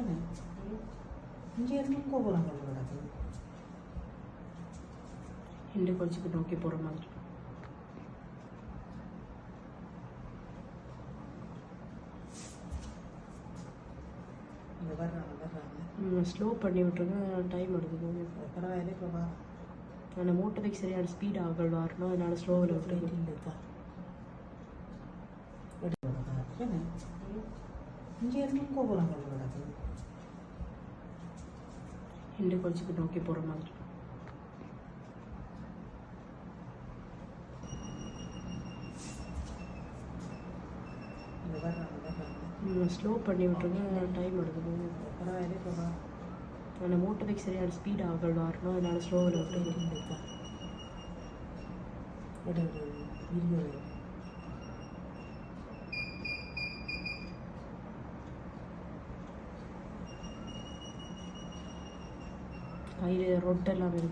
என்ன இங்கே இருந்து கோபுரங்கள் கிடக்குது ஹிண்டு கொஞ்சம் நோக்கி போகிற மாதிரி ஸ்லோ பண்ணி விட்ருங்க டைம் எடுக்குது. பரவாயில்ல இப்போ வா அந்த மோட்டர் பைக் சரியான ஸ்பீட் ஆகல். வரணும். அதனால ஸ்லோவில் விட்டுருங்க. இல்லைக்கா என்ன? இங்கே இருந்து கோபுரங்கள் கிடக்குது ரெண்டு கொஞ்சம் நோக்கி போகிற மாதிரி ஸ்லோ பண்ணி விட்டுருங்க டைம் எடுக்குது பரவாயில்ல இப்போ அந்த மோட்டர் பைக் சரியான ஸ்பீட் ஆகல் வரணும் அதனால ஸ்லோவில் விட்டு இல்லைக்கா விடு விடு விடு விடு கையில் ரொட்டெல்லாம் இருக்கு